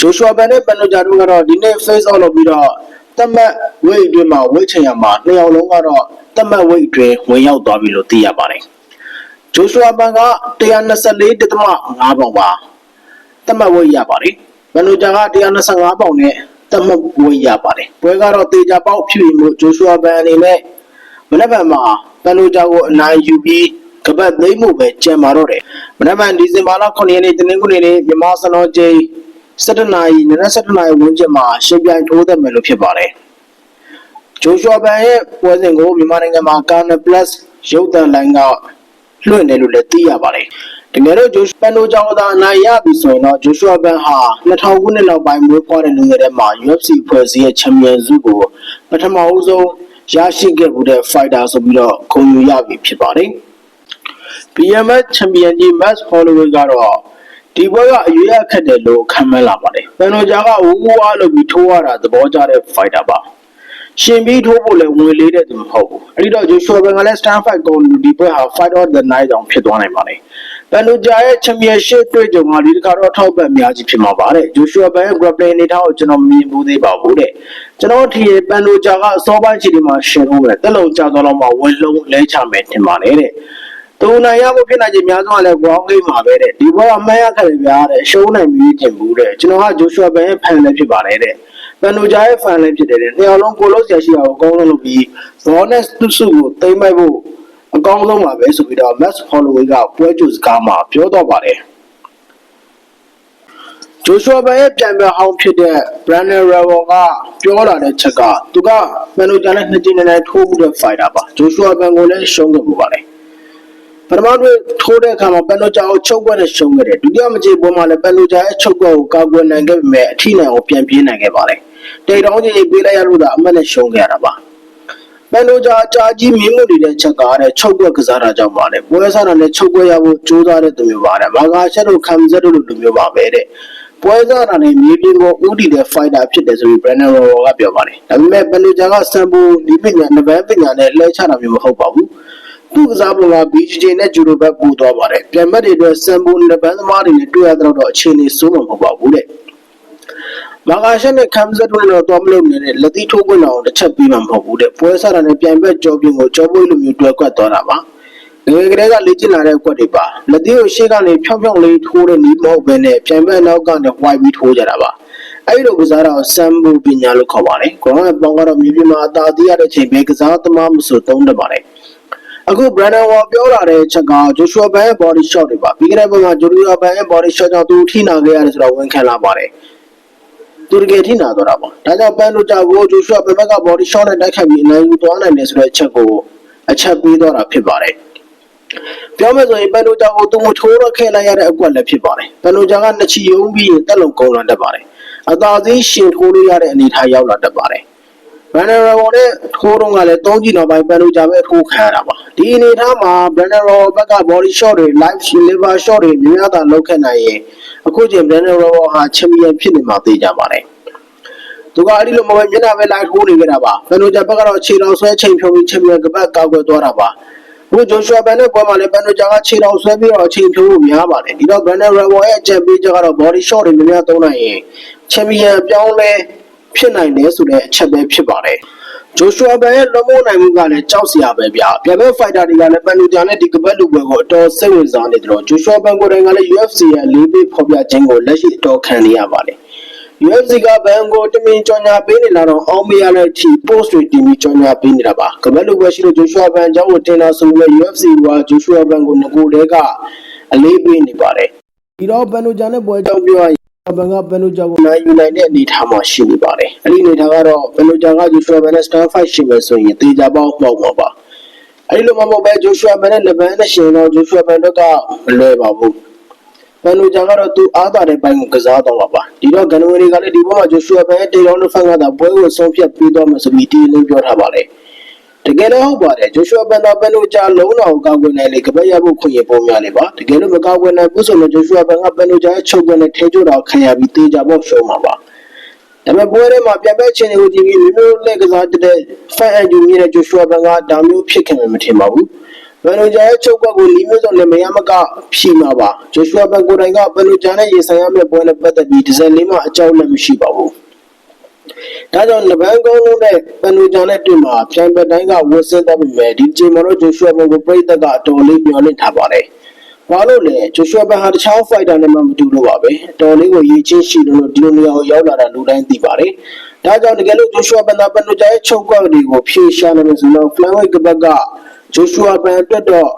ဂျိုရှွာဘန်နဲ့ပန်နိုဂျာတို့ကတော့ဒီနေ့ face out လုပ်ပြီးတော့တတ်မှတ်ဝိတ်အတွင်းမှာဝိတ်ချင်ရမှာနှစ်ယောက်လုံးကတော့တတ်မှတ်ဝိတ်အတွင်းဝင်ရောက်သွားပြီလို့သိရပါတယ်ဂျိုရှွာဘန်က124.5ပေါင်ပါတတ်မှတ်ဝိတ်ရပါတယ်ပန်နိုဂျာက125ပေါင်နဲ့တတ်မှတ်ဝိတ်ရပါတယ်ပွဲကတော့တေချာပေါက်ဖြစ်ပြီးမှုဂျိုရှွာဘန်အနေနဲ့မနက်ဖြန်မှာပန်နိုဂျာကိုအနိုင်ယူပြီးကပတ်သိမ်းမှုပဲကြံပါတော့တယ်မနက်ဖြန်ဒီဇင်ဘာလ9ရက်နေ့တနင်္ဂနွေနေ့မြန်မာစံတော်ချိန် 17နာရီနနက်17နာရီဝန်းကျင်မှာရှင်းပြိုင်ထိုးသက်မယ်လို့ဖြစ်ပါတယ်ဂျိုရှွာဘန်ရဲ့ပွဲစဉ်ကိုမြန်မာနိုင်ငံမှာ Carner Plus ရုပ်သံလိုင်းကလွှင့်တယ်လို့လည်းသိရပါတယ်တကယ်တော့ဂျိုရှပန်နိုကြောင့်သာအနိုင်ရပြီဆိုရင်တော့ဂျိုရှွာဘန်ဟာ2000ခုနှစ်နောက်ပိုင်းမွေးဖွားတဲ့လူငယ်တွေမှာ UFC ဖွဲ့စည်းရဲ့ချန်ပီယံဆုကိုပထမအဆုံးရရှိခဲ့မှုတဲ့ fighter ဆိုပြီးတော့ဂုဏ်ယူရပြီဖြစ်ပါတယ် BMX ချန်ပီယံကြီး Max Holloway ကတော့ ဒီဘွဲကအရွေးအခက်တယ်လို့ခံမှန်းလာပါတယ်။ပန်နိုဂျာကဝူဝူဝါလို့ပြီးထိုးရတာသဘောကျတဲ့ fighter ပါ။ရှင်ပြီးထိုးဖို့လည်းဝင်လေးတဲ့သူမဟုတ်ဘူး။အဲဒီတော့ Joshua Ben ကလည်း stand fight ကိုဒီဘွဲဟာ fight of the night တောင်ဖြစ်သွားနိုင်ပါတယ်။ပန်နိုဂျာရဲ့ championship တွေ့ကြုံကဒီတစ်ခါတော့ထောက်ပံ့များကြီးဖြစ်မှာပါတဲ့။ Joshua Ben ရဲ့ grappling အနေထားကိုကျွန်တော်မြင်ဘူးသေးပါဘူးတဲ့။ကျွန်တော်ထင်ပန်နိုဂျာကအစောပိုင်းချိန်ဒီမှာရှင်ဖို့ပဲတက်လုံကြသွားတော့မှဝင်လုံးလဲချမယ်ထင်ပါတယ်တဲ့။ သူနိုင်ရဖို့ဖြစ်နိုင်ခြင်းများဆုံးကလည်း ground game မှာပဲတဲ့ဒီဘောကမှန်းရခဲ့တယ်ဗျာတဲ့ရှုံးနိုင်ပြီးကျင်ဘူးတဲ့ကျွန်တော်ကဂျိုရှွာဘန်ရဲ့ fan လည်းဖြစ်ပါတယ်တဲ့ပန်နိုဂျာရဲ့ fan လည်းဖြစ်တယ်တဲ့နှစ်ယောက်လုံးကိုလို့ဆရာရှိတာကိုအကောင်းဆုံးလုပ်ပြီး bonus သူစုကိုတိမ့်မိုက်ဖို့အကောင်းဆုံးပါပဲဆိုပြီးတော့ Max Holloway ကပွဲကြိုစကားမှာပြောတော့ပါတယ်ဂျိုရှွာဘန်ရဲ့ပြန်ပြဟောင်းဖြစ်တဲ့ Brandon Royval ကပြောလာတဲ့ချက်ကသူကမန်နိုဂျာနဲ့နှစ်ကြိမ်နဲ့ထိုးမှုတဲ့ fighter ပါဂျိုရှွာဘန်ကိုလည်းရှုံးခဲ့မှုပါတယ် ပထမတွေ့ထိုးတဲ့အခါမှာပန်နိုဂျာကိုချုပ်ကွက်နဲ့ရှုံးခဲ့တယ်ဒုတိယမကြေပွဲမှာလည်းပန်နိုဂျာရဲ့ချုပ်ကွက်ကိုကာကွယ်နိုင်ခဲ့ပေမဲ့အထိနိုင်ကိုပြန်ပြေးနိုင်ခဲ့ပါတယ်တိတ်တောင်းကြီးပေးလိုက်ရလို့သာအမတ်နဲ့ရှုံးခဲ့ရတာပါပန်နိုဂျာအကြာကြီးမင်းမှုနေတဲ့ချက်ကားတဲ့ချုပ်ကွက်ကစားတာကြောင့်ပါလေပွဲစားတာနဲ့ချုပ်ကွက်ရဖို့ကြိုးစားတဲ့သူမျိုးပါတယ်မာဂါရှက်တို့ခံစက်တို့လိုလူမျိုးပါပဲတဲ့ပွဲစားတာနဲ့မြေပြင်ကိုဥတီတဲ့ fighter ဖြစ်တယ်ဆိုပြီး Brandon Royal ကပြောပါတယ်ဒါပေမဲ့ပန်နိုဂျာကစံပူဒီပညာနဗန်းပညာနဲ့လှည့်ချတာမျိုးမဟုတ်ပါဘူးသူ့ ကစားပုံက BJJ နဲ့ဂျူရိုဘက်ပို့သွားပါတယ်။ပြန်မက်တွေအတွက်စံပုံနဲ့ဘန်းသမားတွေနဲ့တွေ့ရတော့အခြေအနေစိုးမှာမဟုတ်ပါဘူးတဲ့။မာဂါရှက်နဲ့ကမ်ဇတ်တို့တော့တော်မလို့နေတဲ့လက်သီးထိုးခွင့်တော်တစ်ချက်ပြီးမှမဟုတ်ဘူးတဲ့။ပွဲစားတာနဲ့ပြန်ဘက်ကြောပြင်းကိုကြောပွေးလိုမျိုးတွဲကွက်သွားတာပါ။ငယ်ကလေးကလေ့ကျင့်လာတဲ့ကွက်တွေပါ။လက်သီးကိုရှေ့ကနေဖြောင်းဖြောင်းလေးထိုးတဲ့နီးမဟုတ်ဘဲနဲ့ပြန်ဘက်နောက်ကနေဝိုက်ပြီးထိုးကြတာပါ။အဲ့လိုကစားတာကိုစံဘူပညာလို့ခေါ်ပါတယ်။ကောင်းတဲ့ပေါင်းကတော့မြေပြင်မှာအသာသေးရတဲ့ချိန်ပဲကစားသမားမဆိုသုံးတတ်ပါတယ်။ အခု Brandon Wall ပြောလာတဲ့ချက်က Joshua Ban ရဲ့ body shot တွေပါပြီးခဲ့တဲ့ဘက်က Joshua Ban ရဲ့ body shot ကြောင့်သူထိနာခဲ့ရတယ်ဆိုတော့ဝန်ခံလာပါတယ်သူတကယ်ထိနာတော့တာပေါ့ဒါကြောင့် Ban တို့ကြောင့် Joshua Ban က body shot နဲ့တိုက်ခိုက်ပြီးအနိုင်ယူသွားနိုင်တယ်ဆိုတဲ့အချက်ကိုအချက်ပေးတော့တာဖြစ်ပါတယ်ပြောမယ်ဆိုရင်ပန်နိုဂျာကိုသူ့ကိုထိုးရခဲ့လိုက်ရတဲ့အကွက်လည်းဖြစ်ပါတယ်ပန်နိုဂျာကနှစ်ချီယုံပြီးရင်တက်လုံကုန်လာတတ်ပါတယ်အသာသေးရှင်ထိုးလို့ရတဲ့အနေအထားရောက်လာတတ်ပါတယ် ဘန်နရောနဲ့ထိုးတော့ကလည်း၃ကြည့်နောက်ပိုင်းပန်လိုဂျာပဲထိုးခံရတာပါဒီအနေထားမှာဘန်နရောဘက်က body shot တွေ live liver shot တွေများများသာလုပ်ခဲ့နိုင်ရင်အခုချိန်ဘန်နရောဟာချန်ပီယံဖြစ်နေမှာသိကြပါတယ်သူကအဲ့ဒီလိုမပဲမျက်နှာပဲလိုက်ထိုးနေကြတာပါဘန်လိုဂျာဘက်ကတော့ခြေတော်ဆွဲချိန်ဖြုံပြီးချန်ပီယံကပတ်ကောက်ွယ်သွားတာပါအခုဂျိုရှွာဘန်နဲ့ပွဲမှာလည်းဘန်လိုဂျာကခြေတော်ဆွဲပြီးတော့အချိန်ဖြုံးလို့များပါတယ်ဒီတော့ဘန်နရောရဲ့အကြံပေးချက်ကတော့ body shot တွေများများသုံးနိုင်ရင်ချန်ပီယံပြောင်းလဲ ဖြစ်နိုင်တယ်ဆိုတဲ့အချက်ပဲဖြစ်ပါတယ်ဂျိုရှွာဘန်ရဲ့လွန်မိုးနိုင်မှုကလည်းကြောက်စရာပဲဗျာ။ပြန်ပဲဖိုက်တာတွေကလည်းပန်လူဂျာနဲ့ဒီကပတ်လူပွဲကိုအတော်စိတ်ဝင်စားနေတယ်လို့ဂျိုရှွာဘန်ကိုယ်တိုင်ကလည်း UFC ရဲ့လေးပေးဖော်ပြခြင်းကိုလက်ရှိအတော်ခံနေရပါတယ်။ UFC ကဘန်ကိုတမင်ကြော်ညာပေးနေလာတော့အောင်မရတဲ့အထိ post တွေတင်ပြီးကြော်ညာပေးနေတာပါ။ကပတ်လူပွဲရှိလို့ဂျိုရှွာဘန်အကြောင်းကိုတင်လာဆိုပြီး UFC ကဂျိုရှွာဘန်ကိုငကိုတဲကအလေးပေးနေပါတယ်။ဒီတော့ပန်လူဂျာနဲ့ပွဲအကြောင်းပြောရရင် ဘန်ကဘန်နိုဂျာကိုနိုင်ယူနိုင်တဲ့အနေအထားမှာရှိနေပါတယ်။အဲဒီအနေအထားကတော့ဘန်နိုဂျာကဂျိုရှွာဘန်နဲ့စတန်ဖိုက်ရှိမယ်ဆိုရင်တေချာပေါက်ပေါက်မှာပါ။အဲဒီလိုမှမဟုတ်ပဲဂျိုရှွာဘန်နဲ့လက်ဘန်နဲ့ရှင်တော့ဂျိုရှွာဘန်တို့ကမလွယ်ပါဘူး။ဘန်နိုဂျာကတော့သူအားသာတဲ့ဘိုင်းကိုကစားတော့မှာပါ။ဒီတော့ဂန်နဝရီကလည်းဒီဘက်မှာဂျိုရှွာဘန်ရဲ့တေရောင်းလို့ဖန်ကသာပွဲကိုဆုံးဖြတ်ပြီးတော့မှဆိုပြီးတီးလင်းပြောထားပါလေ။ တကယ်တော့ဟုတ်ပါတယ်ဂျိုရှွာဘန်သာဘန်နိုဂျာလုံးတော်ကောက်ွယ်နိုင်လေကပတ်ရဖို့ခွင့်ရပုံများလေပါတကယ်လို့မကောက်ွယ်နိုင်ဘူးဆိုတော့ဂျိုရှွာဘန်ကဘန်နိုဂျာရဲ့ချုပ်ကွက်နဲ့ထဲကျတော့ခံရပြီးတေချာပေါက်ရှုံးမှာပါဒါပေမဲ့ပွဲထဲမှာပြန်ပဲချင်းတွေကိုကြည့်ပြီးမျိုးမျိုးလက်ကစားတဲ့ fan အန်ဂျူမြင့်တဲ့ဂျိုရှွာဘန်ကဒါမျိုးဖြစ်ခင်မထင်ပါဘူးဘယ်လိုကြရဲ့ချုပ်ကွက်ကိုလီမျိုးစုံနဲ့မရမကဖြီမှာပါဂျိုရှွာဘန်ကိုတိုင်ကဘယ်လိုကြနဲ့ရေဆိုင်ရမယ့်ပွဲနဲ့ပတ်သက်ပြီးဒီဇိုင်းလေးမှာအကြောင်းလည်းမရှိပါဘူး ဒါကြောင့်နဗန်ကုန်းလုံးနဲ့ပန်လူဂျန်နဲ့တွေ့မှာဖြိုင်ပတိုင်းကဝတ်ဆင်းသွားပြီမဲ့ဒီချိန်မှာတော့ဂျိုရှွာဘန်ကိုပြိသက်ကအတော်လေးမျှော်လင့်ထားပါတယ်။ဘာလို့လဲဂျိုရှွာဘန်ဟာတခြားဖိုက်တာနဲ့မှမတူတော့ပါပဲ။အတော်လေးကိုရည်ချင်းရှိလို့ဒီလိုနေရာကိုရောက်လာတာလူတိုင်းသိပါတယ်။ဒါကြောင့်တကယ်လို့ဂျိုရှွာဘန်ကပန်လူဂျန်ရဲ့ချုပ်ကွက်တွေကိုဖြေရှာနိုင်မယ်ဆိုတော့ flyweight ကပတ်ကဂျိုရှွာဘန်အတွက်တော့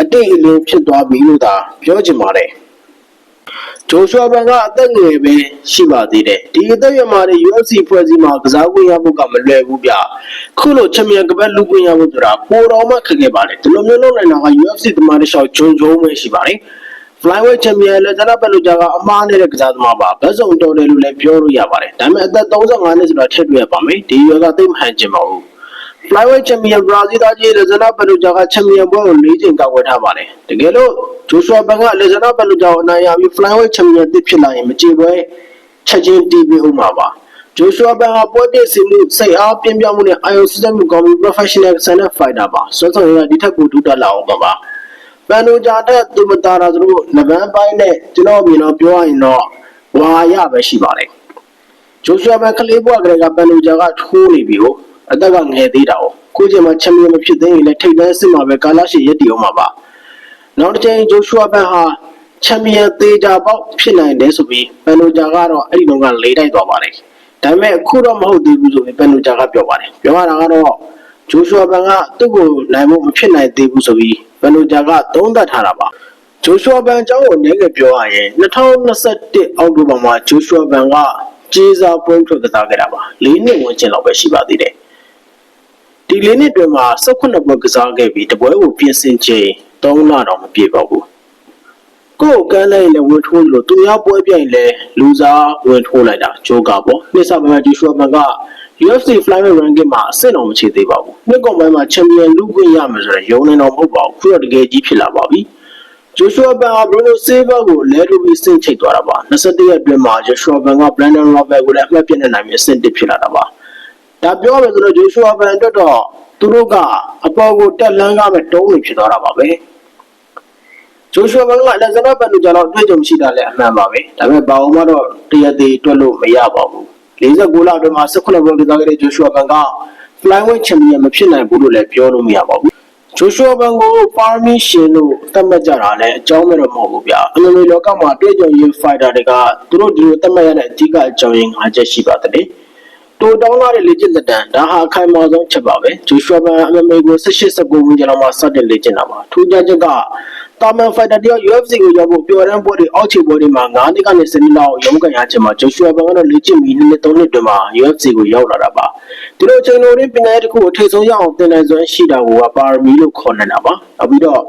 အတိတ်အလင်းဖြစ်သွားပြီလို့သာပြောချင်ပါတယ်။ ဂျိုရှွာဘန်ကအသက်ငယ်ပဲရှိပါသေးတယ်ဒီအသက်ရမှာတဲ့ UFC ဖွဲ့စည်းမှာကစားခွင့်ရဖို့ကမလွယ်ဘူးဗျခုလိုချန်ပီယံကပတ်လူခွင့်ရဖို့ဆိုတာပိုတော်မှခက်ခဲပါတယ်ဒီလိုမျိုးလုပ်နိုင်တာက UFC သမားတစ်လျှောက်ဂျုံဂျုံပဲရှိပါတယ် flyweight champion လည်းဇနာပလူဂျာကအမားနေတဲ့ကစားသမားပါဘက်စုံတော်တယ်လို့လည်းပြောလို့ရပါတယ်ဒါပေမဲ့အသက်35နှစ်ဆိုတာထည့်တွေ့ရပါမယ်ဒီရွယ်ကသိမဟန်ကျင်ပါဘူး flyweight champion ဘရာဇီးသားကြီးလက်ဇနာပလူဂျာကချန်ပီယံပွဲကို၄ချိန်ကောက်ဝယ်ထားပါတယ်တကယ်လို့ဂျိုရှွာဘန်ကလက်ဇနာပလူဂျာကိုအနိုင်ရပြီး flyweight champion တစ်ဖြစ်လာရင်မကြေပွဲချက်ချင်းတီးပြီးဦးမှာပါဂျိုရှွာဘန်ဟာပွဲပြည့်စင်မှုစိတ်အားပြင်းပြမှုနဲ့အာယုံစတဲ့မှုကောင်းပြီး professional ဆန်တဲ့ fighter ပါဆွမ်းဆောင်ရည်ကဒီထက်ပိုထူးတက်လာအောင်ပါပါပန်နိုဂျာတဲ့သူမတာတာသူတို့နဗန်ပိုင်းနဲ့ကျွန်တော်မြင်တော့ပြောရရင်တော့ဝါရပဲရှိပါတယ်ဂျိုရှွာဘန်ကလေးဘွားကလေးကပန်နိုဂျာကထိုးနေပြီကို အသက်ကငယ်သေးတာ哦ကိုကျင်မှာချန်ပီယံမဖြစ်သေးရင်လည်းထိပ်တန်းစစ်မှာပဲကာလာရှိရက်တီအောင်မှာပါနောက်တစ်ချိန်ဂျိုရှွာဘန်ဟာချန်ပီယံသေးကြပေါက်ဖြစ်နိုင်တယ်ဆိုပြီးပန်နိုဂျာကတော့အဲ့ဒီတော့ကလေးတိုက်သွားပါတယ်ဒါပေမဲ့အခုတော့မဟုတ်သေးဘူးဆိုပြီးပန်နိုဂျာကပြောပါတယ်ပြောရတာကတော့ဂျိုရှွာဘန်ကသူ့ကိုနိုင်ဖို့မဖြစ်နိုင်သေးဘူးဆိုပြီးပန်နိုဂျာကသုံးသပ်ထားတာပါဂျိုရှွာဘန်အကြောင်းကိုနည်းငယ်ပြောရရင်2021အောက်တိုဘာမှာဂျိုရှွာဘန်ကကြေးစားပွဲထွက်ကစားခဲ့တာပါ၄နှစ်ဝန်းကျင်လောက်ပဲရှိပါသေးတယ် ဒီလေးနှစ်တွင်မှာ18ပွဲကစားခဲ့ပြီးတပွဲကိုပြင်ဆင်ချိန်3လတော့မပြည့်ပါဘူးကိုယ်ကန်းလိုက်လည်းဝင်ထိုးလို့သူများပွဲပြိုင်လဲလူစားဝင်ထိုးလိုက်တာဂျိုကာပေါ့နှစ်ဆပိုင်းဂျီရှူအမန်က UFC flyweight ranking မှာအဆင့်တော်မချေသေးပါဘူးနှစ်ကောင်ပိုင်းမှာချန်ပီယံလူခွင့်ရမယ်ဆိုတော့ရုံနေတော်မဟုတ်ပါဘူးခုတော့တကယ်ကြီးဖြစ်လာပါပြီဂျိုရှူအဘန်ကဘရူနိုဆေးဗာကိုလဲလို့ပြီးစင့်ချိတ်သွားတာပါ21ရက်အတွင်းမှာဂျိုရှူအဘန်ကဘရန်ဒန်ရောဘတ်ကိုလည်းအမှတ်ပြနေနိုင်ပြီးအဆင့်1ဖြစ်လာတာပါ ဒါပြောမယ်ဆိုတော့ဂျိုရှူအဘန်အတွက်တော့သူတို့ကအပေါ်ကိုတက်လန်းကားမဲ့တုံးနေဖြစ်သွားတာပါပဲဂျိုရှူအဘန်ကလက်စနာဘန်တို့ကြတော့တွေ့ကြုံရှိတာလည်းအမှန်ပါပဲဒါပေမဲ့ဘာအောင်မှတော့တရသေးတွက်လို့မရပါဘူး49လအတွင်းမှာ18ပွဲကစားခဲ့တဲ့ဂျိုရှူအဘန်က flyweight champion မဖြစ်နိုင်ဘူးလို့လည်းပြောလို့မရပါဘူးဂျိုရှူအဘန်ကိုပါမီရှင်လို့သတ်မှတ်ကြတာလည်းအကြောင်းမဲ့တော့မဟုတ်ဘူးဗျာအမေရိလောကမှာတွေ့ကြုံရေး fighter တွေကသူတို့ဒီလိုသတ်မှတ်ရတဲ့အဓိကအကြောင်းရင်း၅ချက်ရှိပါတယ် တိုတောင်းလာတဲ့လေ့ကျင့်သက်တမ်းဒါဟာအခိုင်အမာဆုံးချက်ပါပဲဂျိုရှွာဘန်အမေမေကို18 19ဝန်းကျင်လောက်မှာစတင်လေ့ကျင့်တာပါထူးခြားချက်ကတာမန်ဖိုက်တာတယောက် UFC ကိုရောက်ဖို့ပြောရန်ပွဲတွေအောက်ခြေပွဲတွေမှာ9နှစ်ကနေ10နှစ်လောက်ရုံးကန်ရခြင်းမှာဂျိုရှွာဘန်ကတော့လေ့ကျင့်ပြီး2နှစ်3နှစ်တွင်မှာ UFC ကိုရောက်လာတာပါဒီလိုအချိန်လိုရင်းပညာရေးတစ်ခုကိုထိဆုံးရအောင်သင်နိုင်စွမ်းရှိတာကိုပါရမီလို့ခေါ်နေတာပါနောက်ပြီးတော့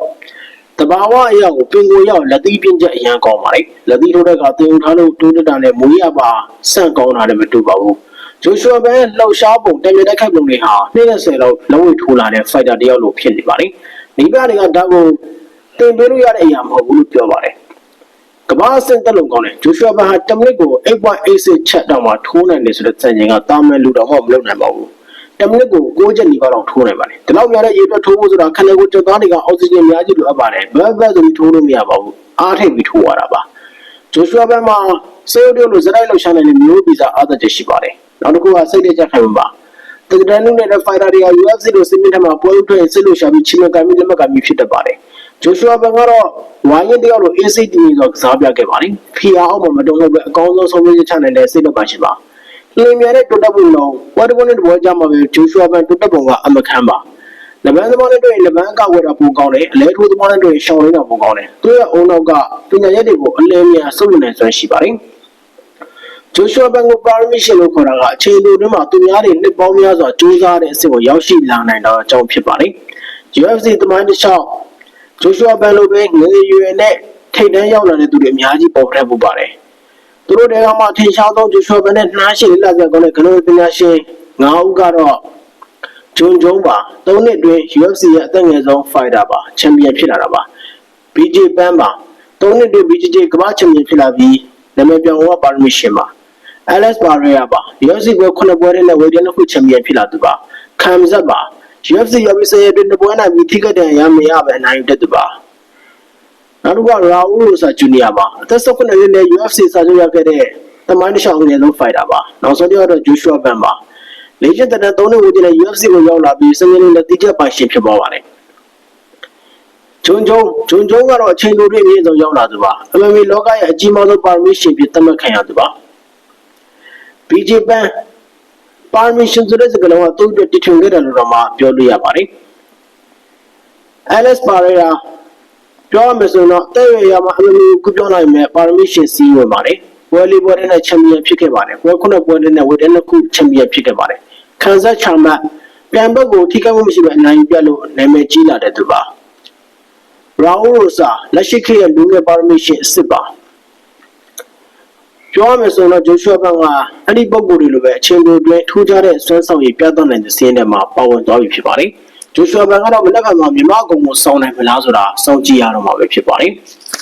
တဘာဝအရာကိုပင်ကိုရောက်လက်သီးပြင်းချက်အရန်ကောင်းပါလေလက်သီးထိုးတဲ့ကတင်ထားလို့တိုးတက်တာနဲ့မွေးရပါဆန့်ကောင်းတာလည်းမတူပါဘူး ဂျိုရှွာဘန်လှောက်ရှားပုံတမင်တိုက်ခိုက်ပုံတွေဟာ20လောက်လုံးဝထိုးလာတဲ့ဖိုက်တာတယောက်လိုဖြစ်နေပါလေဒီပြတွေကဓာတ်ကိုတင်ပေးလို့ရတဲ့အရာမဟုတ်ဘူးလို့ပြောပါတယ်ကမ္ဘာအဆင့်တက်လုံကောင်းတယ်ဂျိုရှွာဘန်ဟာတမနစ်ကို8.86ချက်တောင်မှထိုးနိုင်တယ်ဆိုတဲ့စံချိန်ကတာမန်လူတော်မှမလုပ်နိုင်ပါဘူးတမနစ်ကို6ချက်နီးပါးတော့ထိုးနိုင်ပါတယ်ဒီလောက်များတဲ့ရေအတွက်ထိုးဖို့ဆိုတာခန္ဓာကိုယ်ကြောက်သားတွေကအောက်ဆီဂျင်အများကြီးလိုအပ်ပါတယ်ဘက်ဘက်ဆိုပြီးထိုးလို့မရပါဘူးအားထိပ်ပြီးထိုးရတာပါဂျိုရှွာဘန်မှာစေယိုဒီယိုလိုဇက်လိုက်လှုပ်ရှားနိုင်တဲ့မျိုးဗီဇအားသက်ချက်ရှိပါတယ် နောက်တစ်ခုကစိတ်လက်ချက်ခိုင်မှာတကယ်တမ်းနဲ့ fighter တွေက UFC လို့စစ်မြစ်ထမှာပွဲဥထွက်စိတ်လို့ရှာပြီးချင်းမကမိလက်မကမိဖြစ်တတ်ပါတယ်ဂျိုရှွာဘန်ကတော့ဝိုင်းရင်တယောက်လို AC တီဆိုကစားပြခဲ့ပါတယ်ဖီယာအောက်မှာမတုံ့လို့ပဲအကောင်းဆုံးဆုံးဖြတ်ချက်ချနိုင်တဲ့စိတ်လက်ပါရှိပါလင်းမြတဲ့တွတ်တက်ပုံလုံးဝတ်တကွန်းတဲ့ဘောကြမှာပဲဂျိုရှွာဘန်တွတ်တက်ပုံကအမခန်းပါလဘန်သမားနဲ့တွေ့ရင်လဘန်ကဝယ်တာပိုကောင်းတယ်အလဲထိုးသမားနဲ့တွေ့ရင်ရှောင်းရင်းတာပိုကောင်းတယ်သူရဲ့အုံနောက်ကပညာရက်တွေကိုအလင်းမြန်စုပ်ယူနိုင်စွမ်းရှိပါတယ် ဂျိုရှွာဘန်ကိုပါရမီရှင်လို့ခေါ်တာကအချိန်တိုတွင်းမှာသူများတွေနှစ်ပေါင်းများစွာကြိုးစားတဲ့အဆင့်ကိုရောက်ရှိလာနိုင်တာအကြောင်းဖြစ်ပါတယ်။ UFC သမိုင်းတစ်လျှောက်ဂျိုရှွာဘန်လိုပဲငယ်ရွယ်နဲ့ထိပ်တန်းရောက်လာတဲ့သူတွေအများကြီးပေါ်ထွက်မှုပါတယ်။သူတို့တွေကမှထင်ရှားသောဂျိုရှွာဘန်နဲ့နှားရှိလက်လက်ကောင်းတဲ့ကနိုပညာရှင်၅ဦးကတော့ဂျွန်ဂျုံပါ၃နှစ်တွင် UFC ရဲ့အသက်ငယ်ဆုံး fighter ပါချန်ပီယံဖြစ်လာတာပါ BJ ပန်းပါ၃နှစ်တွင် BJJ ကမ္ဘာချန်ပီယံဖြစ်လာပြီးနာမည်ပြောင်းဝပါရမီရှင်ပါ Alex Barrera ပါ UFC ပွဲ9ပွဲနဲ့ဝေဒန်ခုချန်ပီယံဖြစ်လာသူပါခံဇက်ပါ UFC ရောက်ပြီးဆယ်ရက်အတွင်းနှစ်ပွဲနိုင်ပြီးထိခိုက်တဲ့ရမရပဲအနိုင်ယူတတ်သူပါနောက်တစ်ခုကရာဦးရိုဆာဂျူနီယာပါအသက်16နှစ်နဲ့ UFC စာချုပ်ရခဲ့တဲ့တမိုင်းတစ်ချောင်းငယ်ဆုံးဖိုက်တာပါနောက်ဆုံးတစ်ယောက်တော့ဂျိုရှွာဘန်ပါလေ့ကျင့်တဲ့3နှစ်ဝန်းကျင်နဲ့ UFC ကိုရောက်လာပြီးစနေနေ့လက်တိကျပိုင်ရှင်ဖြစ်သွားပါတယ်ဂျွန်ဂျုံဂျွန်ဂျုံကတော့အချိန်တိုတွင်းအမြင့်ဆုံးရောက်လာသူပါ MMA လောကရဲ့အကြီးမားဆုံးပါရမီရှင်ဖြစ်သတ်မှတ်ခံရသူပါ BJ Pan permission ဆိုတဲ့စကားလုံးကသူ့အတွက်တည်ထွင်ခဲ့တယ်လို့တော့မှပြောလို့ရပါတယ်။ Alex Pereira ပြောရမယ်ဆိုတော့တဲ့ရရမှာအမျိုးမျိုးကုပြောနိုင်မဲ့ permission စီးဝင်ပါတယ်။ volleyball နဲ့ချန်ပီယံဖြစ်ခဲ့ပါတယ်။ပွဲခုနပွဲနဲ့ဝက်တဲ့နှစ်ခုချန်ပီယံဖြစ်ခဲ့ပါတယ်။ခံစားချမ်းမပြန်ဘက်ကိုထိခိုက်မှုမရှိဘဲအနိုင်ယူပြလို့နာမည်ကြီးလာတဲ့သူပါ။ Raul Rosa လက်ရှိခေတ်ရဲ့လူငယ် permission အစ်စ်ပါ။ ပြောရမယ်ဆိုတော့ဂျိုရှွာဘန်ကအဲ့ဒီပုံကိုယ်တွေလိုပဲအချိန်တိုအတွင်းထူးခြားတဲ့စွမ်းဆောင်ရည်ပြသနိုင်တဲ့စီးရင်ထဲမှာပါဝင်သွားပြီဖြစ်ပါတယ်။ဂျိုရှွာဘန်ကတော့မနက်ဖြန်မှာမြန်မာအကုန်ကိုစောင်းနိုင်မလားဆိုတာစောင့်ကြည့်ရတော့မှာပဲဖြစ်ပါတယ်။